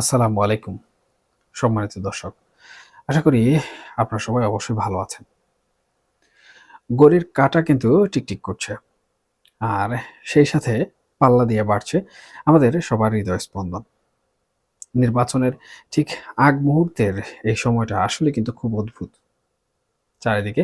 আসসালামু আলাইকুম, সম্মানিত দর্শক। আশা করি আপনারা সবাই অবশ্যই ভালো আছেন। গড়ির কাটা কিন্তু টিকটিক করছে, আর সেই সাথে পাল্লা দিয়ে বাড়ছে আমাদের সবার হৃদয় স্পন্দন। নির্বাচনের ঠিক আগ মুহূর্তের এই সময়টা আসলে কিন্তু খুব অদ্ভুত। চারিদিকে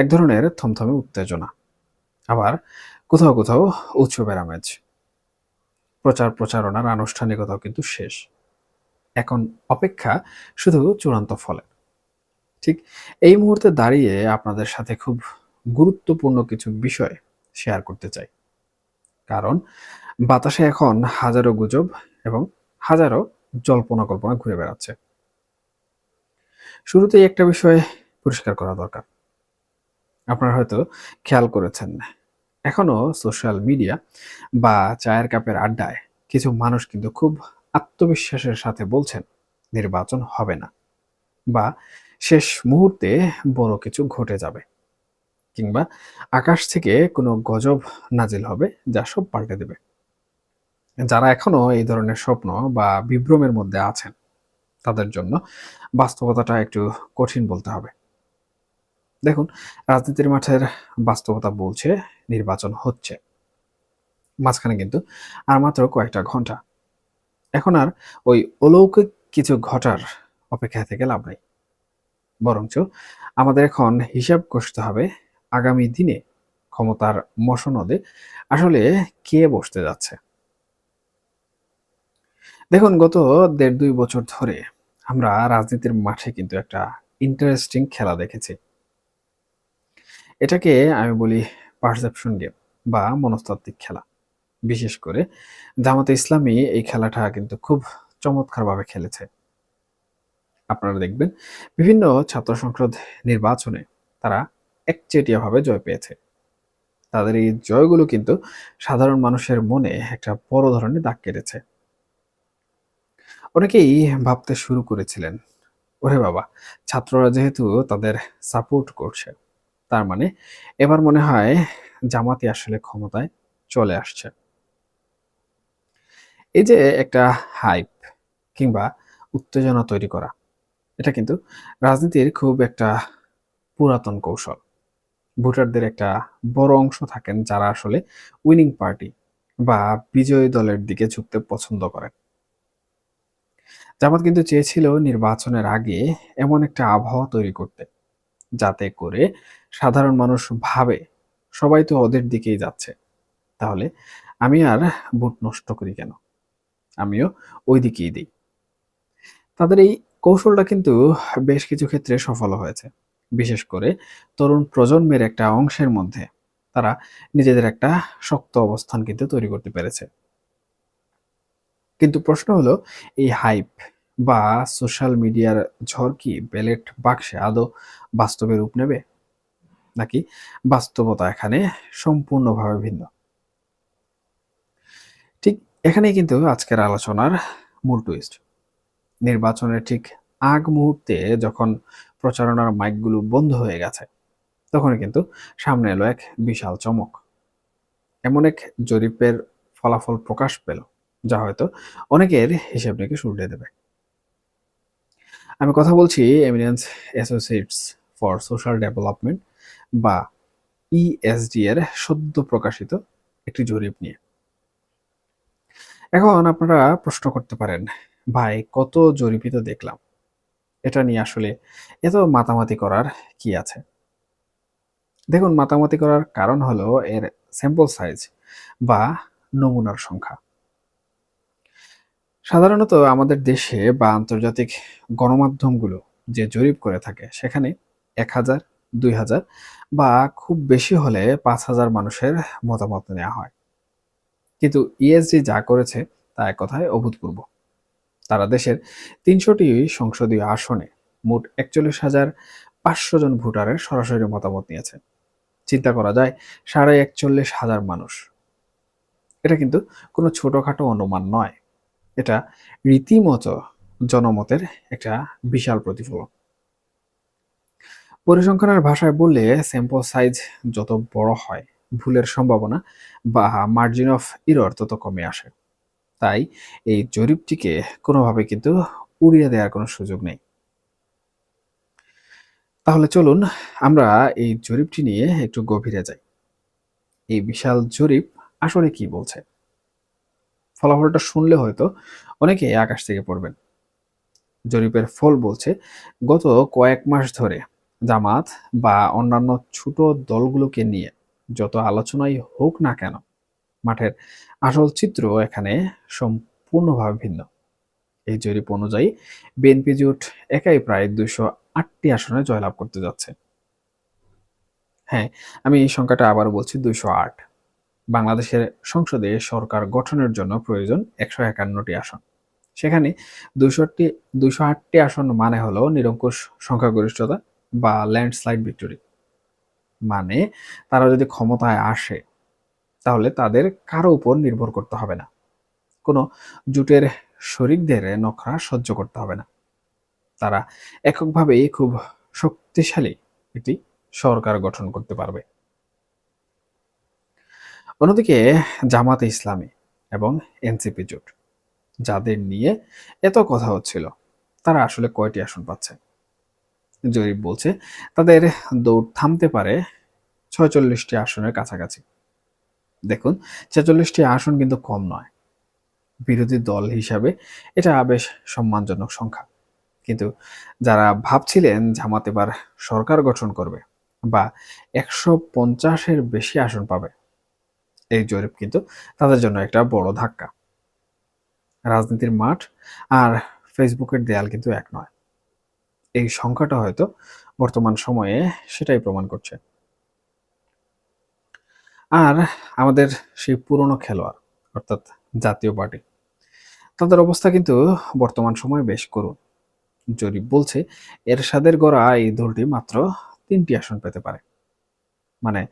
এক ধরনের থমথমে উত্তেজনা, আবার কোথাও কোথাও উৎসবের আমেজ। প্রচার প্রচারণার আনুষ্ঠানিকতাও কিন্তু শেষ। এখন অপেক্ষা শুধু চূড়ান্ত ফলের। ঠিক এই মুহূর্তে দাঁড়িয়ে আপনাদের সাথে খুব গুরুত্বপূর্ণ কিছু বিষয় শেয়ার করতে চাই। কারণ বাতাসে এখন হাজারো গুজব এবং হাজারো জল্পনা কল্পনা ঘুরে বেড়াচ্ছে। শুরুতেই একটা বিষয় পরিষ্কার করা দরকার। আপনারা হয়তো খেয়াল করেছেন না এখনও সোশ্যাল মিডিয়া বা চায়ের কাপের আড্ডায় কিছু মানুষ কিন্তু খুব আত্মবিশ্বাসের সাথে বলছেন, নির্বাচন হবে না বা শেষ মুহূর্তে বড় কিছু ঘটে যাবে কিংবা আকাশ থেকে কোনো গজব নাজিল হবে যা সব পাল্টে দেবে। যারা এখনও এই ধরনের স্বপ্ন বা বিভ্রমের মধ্যে আছেন, তাদের জন্য বাস্তবতাটা একটু কঠিন বলতে হবে। দেখুন, রাজনীতির মাঠের বাস্তবতা বলছে, নির্বাচন হচ্ছে। মাঝখানে কিন্তু আর মাত্র কয়েকটা ঘণ্টা এখন আর ওই অলৌকিক কিছু ঘটার অপেক্ষা থেকে লাভ নাই। বরঞ্চ আমাদের এখন হিসাব কষতে হবে আগামী দিনে ক্ষমতার মসনদে আসলে কে বসতে যাচ্ছে। দেখুন, গত দেড় দুই বছর ধরে আমরা রাজনীতির মাঠে কিন্তু একটা ইন্টারেস্টিং খেলা দেখেছি। এটাকে আমি বলি পারসেপশন গেম বা মনস্তাত্ত্বিক খেলা। বিশেষ করে। জামাতে ইসলামী এই খেলাটা কিন্তু খুব চমৎকারভাবে খেলেছে। আপনারা দেখবেন, বিভিন্ন ছাত্র সংসদ নির্বাচনে তারা একচেটিয়াভাবে জয় পেয়েছে। তাদের এই জয়গুলো কিন্তু সাধারণ মানুষের মনে একটা বড় ধরনের দাগ কেটেছে। অনেকেই ভাবতে শুরু করেছিলেন, ওরে বাবা, ছাত্ররা যেহেতু তাদের সাপোর্ট করছে, তার মানে এবার মনে হয় জামাতি আসলে ক্ষমতায় চলে আসছে। এই যে একটা হাইপ কিংবা উত্তেজনা তৈরি করা, এটা কিন্তু রাজনীতির খুব একটা পুরাতন কৌশল। ভোটারদের একটা বড় অংশ থাকেন যারা আসলে উইনিং পার্টি বা বিজয়ী দলের দিকে ঝুঁকতে পছন্দ করেন। জামাত কিন্তু চেয়েছিল নির্বাচনের আগে এমন একটা আবহাওয়া তৈরি করতে, যাতে করে সাধারণ মানুষ ভাবে সবাই তো ওদের দিকেই যাচ্ছে। তাহলে আমি আর ভোট নষ্ট করি কেন? আমিও ওই দিকেই দিই। তাদের এই কৌশলটা কিন্তু বেশ কিছু ক্ষেত্রে সফল হয়েছে। বিশেষ করে তরুণ প্রজন্মের একটা অংশের মধ্যে তারা নিজেদের একটা শক্ত অবস্থান কিন্তু তৈরি করতে পেরেছে। কিন্তু প্রশ্ন হলো, এই হাইপ বা সোশ্যাল মিডিয়ার ঝড় কি ব্যালেট বাক্সে আদৌ বাস্তবে রূপ নেবে? নাকি বাস্তবতা এখানে সম্পূর্ণভাবে ভিন্ন? এখানেই কিন্তু আজকের আলোচনার মূল টুইস্ট নির্বাচনের ঠিক আগ মুহূর্তে যখন প্রচারণার মাইকগুলো বন্ধ হয়ে গেছে তখন কিন্তু সামনে এলো এক বিশাল চমক। এমন এক জরিপের ফলাফল প্রকাশ পেল, যা হয়তো অনেকের হিসেব নিকেশ উল্টে দেবে। আমি কথা বলছি Eminence Associates for Social Development বা ইএসডি এর সদ্য প্রকাশিত একটি জরিপ নিয়ে। এখন আপনারা প্রশ্ন করতে পারেন, ভাই, কত জরিপিত দেখলাম। এটা নিয়ে আসলে এত মাতামাতি করার কি আছে? দেখুন, মাতামাতি করার কারণ হলো এর স্যাম্পল সাইজ বা নমুনার সংখ্যা। সাধারণত আমাদের দেশে বা আন্তর্জাতিক গণমাধ্যমগুলো যে জরিপ করে থাকে, সেখানে এক হাজার, দুই হাজার বা খুব বেশি হলে পাঁচ হাজার মানুষের মতামত নেওয়া হয়। কিন্তু ইএসডি যা করেছে তা এক কথায় অভূতপূর্ব। তারা দেশের তিনশোটি সংসদীয় আসনে মোট একচল্লিশ হাজার পাঁচশো জন ভোটারের সরাসরি মতামত নিয়েছে। চিন্তা করা যায়, সাড়ে একচল্লিশ হাজার মানুষ। এটা কিন্তু কোনো ছোটখাটো অনুমান নয়। এটা রীতিমতো জনমতের একটা বিশাল প্রতিফলন। পরিসংখ্যানের ভাষায় বললে স্যাম্পল সাইজ যত বড় হয় ভুলের সম্ভাবনা বা মার্জিন অফ ইরর তত কমে আসে। তাই এই জরিপটিকে কোনোভাবে কিন্তু উড়িয়ে দেওয়ার কোনো সুযোগ নেই। তাহলে চলুন আমরা এই জরিপটি নিয়ে একটু গভীরে যাই। এই বিশাল জরিপ আসলে কি বলছে? ফলাফলটা শুনলে হয়তো অনেকে আকাশ থেকে পড়বেন। জরিপের ফল বলছে, গত কয়েক মাস ধরে জামাত বা অন্যান্য ছোট দলগুলোকে নিয়ে যত আলোচনাই হোক না কেন, মাঠের আসল চিত্র এখানে সম্পূর্ণভাবে ভিন্ন। এই জরিপ অনুযায়ী, বিএনপি জোট একাই প্রায় দুইশো আটটি আসনে জয়লাভ করতে যাচ্ছে। হ্যাঁ আমি এই সংখ্যাটা আবার বলছি, দুইশো আট। বাংলাদেশের সংসদে সরকার গঠনের জন্য প্রয়োজন একশো একান্নটি আসন। সেখানে দুইশোটি দুইশো আটটি আসন মানে হলো নিরঙ্কুশ সংখ্যাগরিষ্ঠতা বা ল্যান্ডস্লাইড ভিক্টোরি। মানে তারা যদি ক্ষমতায় আসে, তাহলে তাদের কারও উপর নির্ভর করতে হবে না। কোনো জুটের শরিকদের নখরা সহ্য করতে হবে না। তারা এককভাবেই খুব শক্তিশালী একটি সরকার গঠন করতে পারবে। অন্যদিকে জামাতে ইসলামী এবং এনসিপি জোট, যাদের নিয়ে এত কথা হচ্ছিল, তারা আসলে কয়টি আসন পাচ্ছে? জরিপ বলছে, তাদের দৌড় থামতে পারে ছয়চল্লিশটি আসনের কাছাকাছি। দেখুন, ছেচল্লিশটি আসন কিন্তু কম নয়। বিরোধী দল হিসাবে এটা বেশ সম্মানজনক সংখ্যা। কিন্তু যারা ভাবছিলেন জামাত এবার সরকার গঠন করবে বা একশো পঞ্চাশের বেশি আসন পাবে, এই জরিপ কিন্তু তাদের জন্য একটা বড় ধাক্কা। রাজনীতির মাঠ আর ফেসবুকের দেয়াল কিন্তু এক নয়। এই সংখ্যাটা হয়তো বর্তমান সময়ে সেটাই প্রমাণ করছে। আর আমাদের সেই পুরনো খেলোয়াড়, অর্থাৎ জাতীয় পার্টি, তাদের অবস্থা কিন্তু বর্তমান সময়ে বেশ করুন জরিপ বলছে, এরশাদের গড়া এই দলটি মাত্র তিনটি আসন পেতে পারে। মানে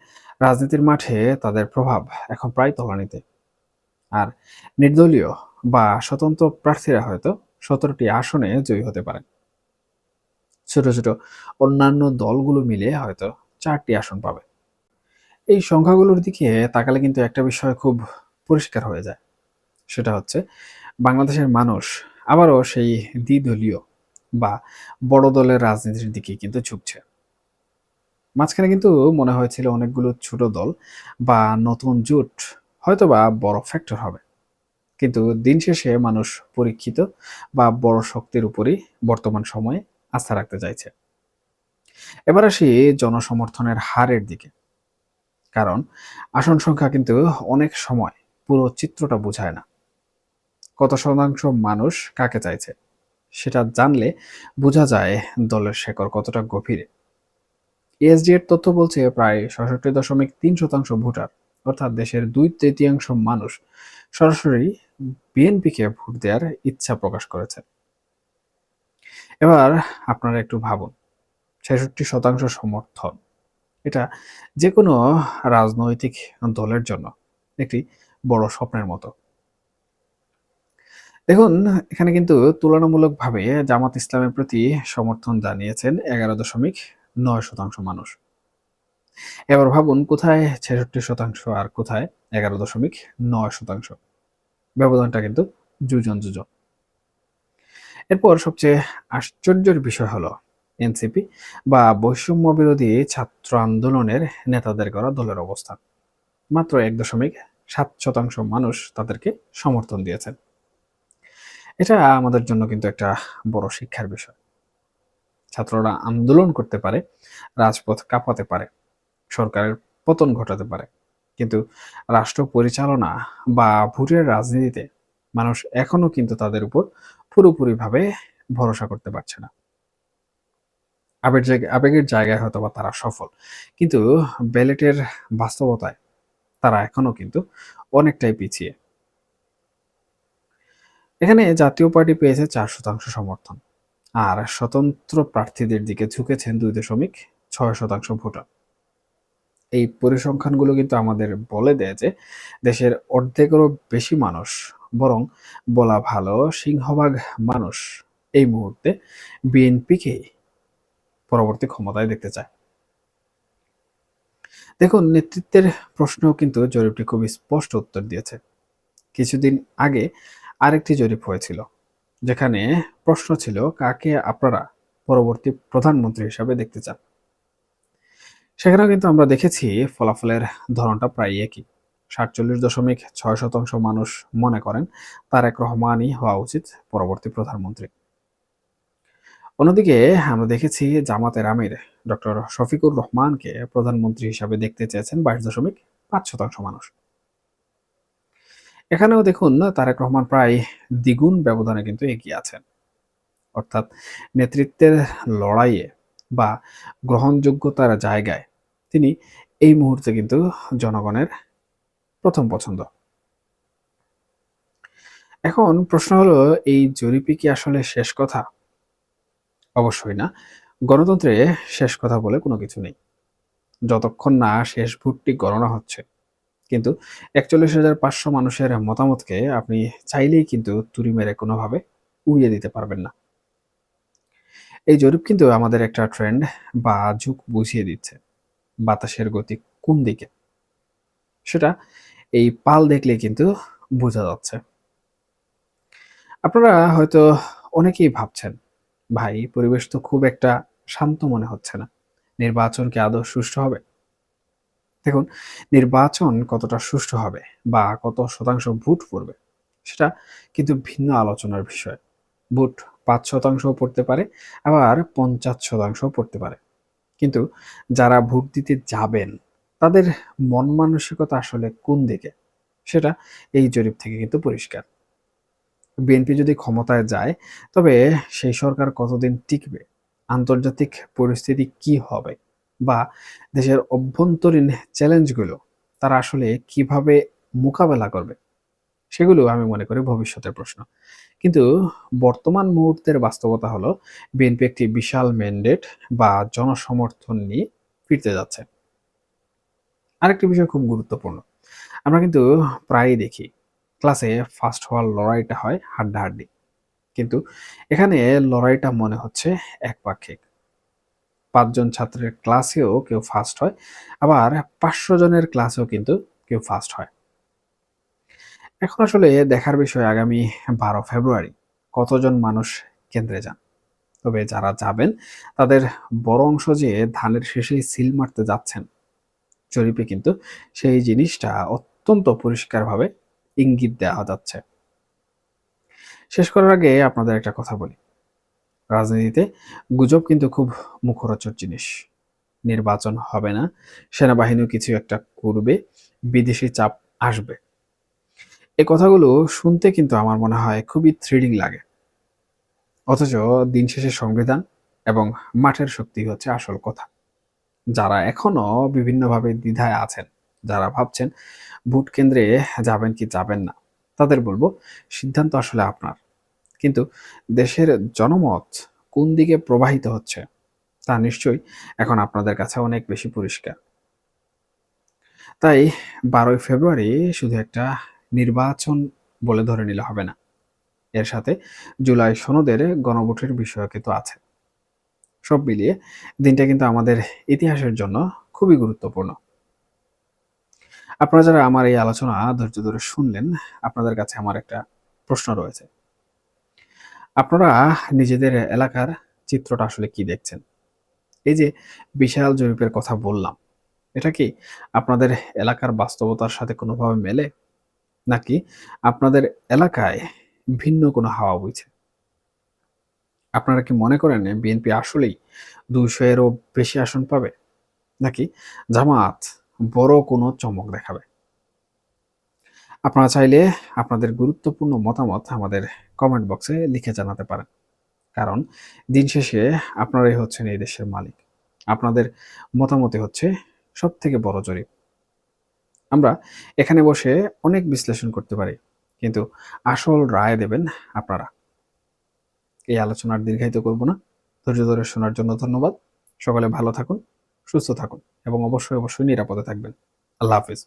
রাজনীতির মাঠে তাদের প্রভাব এখন প্রায় তলানিতে। আর নির্দলীয় বা স্বতন্ত্র প্রার্থীরা হয়তো সতেরোটি আসনে জয়ী হতে পারেন ছোট ছোট অন্যান্য দলগুলো মিলে হয়তো চারটি আসন পাবে। এই সংখ্যাগুলোর দিকে তাকালে কিন্তু একটা বিষয় খুব পরিষ্কার হয়ে যায়। সেটা হচ্ছে বাংলাদেশের মানুষ আবারও সেই দ্বিদলীয় বা বড় দলের রাজনীতির দিকে কিন্তু ঝুঁকছে। মাঝখানে কিন্তু মনে হয়েছিল অনেকগুলো ছোট দল বা নতুন জোট হয়তো বা বড় ফ্যাক্টর হবে। কিন্তু দিন শেষে মানুষ পরীক্ষিত বা বড় শক্তির উপরই বর্তমান সময়ে আস্থা রাখতে চাইছে। এবার আসি জনসমর্থনের হারের দিকে। কারণ আসন সংখ্যা কিন্তু অনেক সময় পুরো চিত্রটা বোঝায় না। কত শতাংশ মানুষ কাকে চাইছে, সেটা জানলে বোঝা যায় দলের শেকড় কতটা গভীরে। এসডি এর তথ্য বলছে প্রায় ছষট্টি দশমিক তিন শতাংশ ভোটার, অর্থাৎ দেশের দুই তৃতীয়াংশ মানুষ সরাসরি বিএনপিকে ভোট দেওয়ার ইচ্ছা প্রকাশ করেছে। এবার আপনারা একটু ভাবুন, ছেষট্টি শতাংশ সমর্থন, এটা যে কোনো রাজনৈতিক দলের জন্য একটি বড় স্বপ্নের মতো। দেখুন, এখানে কিন্তু তুলনামূলকভাবে জামাত ইসলামের প্রতি সমর্থন জানিয়েছেন এগারো দশমিক নয় শতাংশ মানুষ। এবার ভাবুন, কোথায় ছেষট্টি শতাংশ আর কোথায় এগারো দশমিক নয় শতাংশ? ব্যবধানটা কিন্তু যুজন যুজন এরপর সবচেয়ে আশ্চর্যের বিষয় হলো এনসিপি বা বৈষম্য বিরোধী ছাত্র আন্দোলনের নেতাদের করা দলের অবস্থান মাত্র এক দশমিক সাত শতাংশ মানুষ তাদেরকে সমর্থন দিয়েছেন। এটা আমাদের জন্য কিন্তু একটা বড় শিক্ষার বিষয়। ছাত্ররা আন্দোলন করতে পারে, রাজপথ কাঁপাতে পারে, সরকারের পতন ঘটাতে পারে। কিন্তু রাষ্ট্র পরিচালনা বা ভোটের রাজনীতিতে মানুষ এখনও কিন্তু তাদের উপর পুরোপুরিভাবে ভরসা করতে পারছে না। আবেগ আবেগের জায়গায় হয়তো বা তারা সফল, কিন্তু ব্যালেটের বাস্তবতায় তারা এখনও কিন্তু অনেকটাই পিছিয়ে। এখানে জাতীয় পার্টি পেয়েছে চার শতাংশ সমর্থন, আর স্বতন্ত্র প্রার্থীদের দিকে ঝুঁকেছেন দুই দশমিক ছয় শতাংশ ভোটার। এই পরিসংখ্যানগুলো কিন্তু আমাদের বলে দেয় যে দেশের অর্ধেকেরও বেশি মানুষ বরং বলা ভালো, সিংহভাগ মানুষ এই মুহূর্তে বিএনপিকে পরবর্তী ক্ষমতায় দেখতে চায়। দেখুন, নেতৃত্বের প্রশ্নও কিন্তু জরিপটি খুবই স্পষ্ট উত্তর দিয়েছে। কিছুদিন আগে আরেকটি জরিপ হয়েছিল, যেখানে প্রশ্ন ছিল, কাকে আপনারা পরবর্তী প্রধানমন্ত্রী হিসাবে দেখতে চান? সেখানেও কিন্তু আমরা দেখেছি, ফলাফলের ধরনটা প্রায় একই। সাতচল্লিশ দশমিক ছয় শতাংশ মানুষ মনে করেন তারেক রহমানই হওয়া উচিত পরবর্তী প্রধানমন্ত্রী। অন্যদিকে আমরা দেখেছি জামাতের আমির ডক্টর শফিকুর রহমানকে প্রধানমন্ত্রী হিসাবে দেখতে চেয়েছেন বাইশ দশমিক পাঁচ শতাংশ মানুষ। এখানেও দেখুন, তারেক রহমান প্রায় দ্বিগুণ ব্যবধানে কিন্তু এগিয়ে আছেন। অর্থাৎ নেতৃত্বের লড়াইয়ে বা গ্রহণযোগ্যতার জায়গায় তিনি এই মুহূর্তে কিন্তু জনগণের প্রথম পছন্দ। এখন প্রশ্ন হলো, এই জরিপে কি আসলে শেষ কথা? অবশ্যই না। গণতন্ত্রে শেষ কথা বলে কোনো কিছু নেই। যতক্ষণ না শেষ ভোটটি গণনা হচ্ছে। কিন্তু একচল্লিশ হাজার পাঁচশো মানুষের মতামতকে আপনি চাইলেই কিন্তু তুড়ি মেরে কোনোভাবে উড়িয়ে দিতে পারবেন না। এই জরিপ কিন্তু আমাদের একটা ট্রেন্ড বা যুগ বুঝিয়ে দিচ্ছে। বাতাসের গতি কোন দিকে? সেটা এই পাল দেখলে কিন্তু বোঝা যাচ্ছে। আপনারা হয়তো অনেকেই ভাবছেন, ভাই, পরিবেশ তো খুব একটা শান্ত মনে হচ্ছে না। নির্বাচন কি আদৌ সুষ্ঠু হবে? দেখুন, নির্বাচন কতটা সুষ্ঠু হবে বা কত শতাংশ ভোট পড়বে, সেটা কিন্তু ভিন্ন আলোচনার বিষয়। ভোট পাঁচ শতাংশ পড়তে পারে, আবার পঞ্চাশ শতাংশ পড়তে পারে। কিন্তু যারা ভোট দিতে যাবেন তাদের মন মানসিকতা আসলে কোন দিকে? সেটা এই জরিপ থেকে কিন্তু পরিষ্কার। বিএনপি যদি ক্ষমতায় যায়, তবে সেই সরকার কতদিন টিকবে? আন্তর্জাতিক পরিস্থিতি কি হবে? বা দেশের অভ্যন্তরীণ চ্যালেঞ্জগুলো তারা আসলে কীভাবে মোকাবেলা করবে? সেগুলো আমি মনে করি ভবিষ্যতের প্রশ্ন। কিন্তু বর্তমান মুহূর্তের বাস্তবতা হলো, বিএনপি একটি বিশাল ম্যান্ডেট বা জনসমর্থন নিয়ে ফিরতে যাচ্ছে। আরেকটি বিষয় খুব গুরুত্বপূর্ণ। আমরা কিন্তু প্রায়ই দেখি, ক্লাসে ফার্স্ট হওয়ার লড়াইটা হয় হাড্ডাহাড্ডি। কিন্তু এখানে লড়াইটা মনে হচ্ছে একপাক্ষিক পাঁচজন ছাত্রের ক্লাসেও কেউ ফার্স্ট হয়, আবার পাঁচশো জনের ক্লাসেও কিন্তু কেউ ফার্স্ট হয়। এখন আসলে দেখার বিষয় আগামী বারো ফেব্রুয়ারি, কতজন মানুষ কেন্দ্রে যান? তবে যারা যাবেন, তাদের বড় অংশ যে ধানের শেষেই সিল মারতে যাচ্ছেন জরিপে কিন্তু সেই জিনিসটা অত্যন্ত পরিষ্কারভাবে ইঙ্গিত দেওয়া যাচ্ছে। শেষ করার আগে আপনাদের একটা কথা বলি। রাজনীতিতে গুজব কিন্তু খুব মুখরোচক জিনিস। নির্বাচন হবে না, সেনাবাহিনীও কিছু একটা করবে, বিদেশি চাপ আসবে। এ কথাগুলো শুনতে কিন্তু আমার মনে হয় খুবই থ্রিলিং লাগে। অথচ দিন শেষে সংবিধান এবং মাঠের শক্তি হচ্ছে আসল কথা। যারা এখনও বিভিন্নভাবে দ্বিধায় আছেন, যারা ভাবছেন ভোট কেন্দ্রে যাবেন কি যাবেন না, তাদের বলব সিদ্ধান্ত আসলে আপনার। কিন্তু দেশের জনমত কোন দিকে প্রবাহিত হচ্ছে, তা নিশ্চয়ই এখন আপনাদের কাছে অনেক বেশি পরিষ্কার। তাই বারোই ফেব্রুয়ারি শুধু একটা নির্বাচন বলে ধরে নিলে হবে না। এর সাথে জুলাই সনদের গণভোটের বিষয় কিন্তু আছে। সব মিলিয়ে দিনটা কিন্তু আমাদের ইতিহাসের জন্য খুবই গুরুত্বপূর্ণ। আপনারা যারা আমার এই আলোচনা ধৈর্য ধরে শুনলেন, আপনাদের কাছে আমার একটা প্রশ্ন রয়েছে। আপনারা নিজেদের এলাকার চিত্রটা আসলে কি দেখছেন? এই যে বিশাল জরিপের কথা বললাম, এটা কি আপনাদের এলাকার বাস্তবতার সাথে কোনোভাবে মেলে? নাকি আপনাদের এলাকায় ভিন্ন কোনো হাওয়া বইছে? আপনারা কি মনে করেন বিএনপি আসলেই দুইশো এরও বেশি আসন পাবে? নাকি জামাত বড় কোনো চমক দেখাবে? আপনারা চাইলে আপনাদের গুরুত্বপূর্ণ মতামত আমাদের কমেন্ট বক্সে লিখে জানাতে পারেন। কারণ দিন শেষে আপনারাই হচ্ছেন এই দেশের মালিক। আপনাদের মতামতে হচ্ছে সব থেকে বড় জরিপ। আমরা এখানে বসে অনেক বিশ্লেষণ করতে পারি, কিন্তু আসল রায় দেবেন আপনারা। এই আলোচনার দীর্ঘায়িত করব না। ধৈর্য ধরে শোনার জন্য ধন্যবাদ। সকলে ভালো থাকুন, সুস্থ থাকুন এবং অবশ্যই অবশ্যই নিরাপদে থাকবেন। আল্লাহ হাফিজ।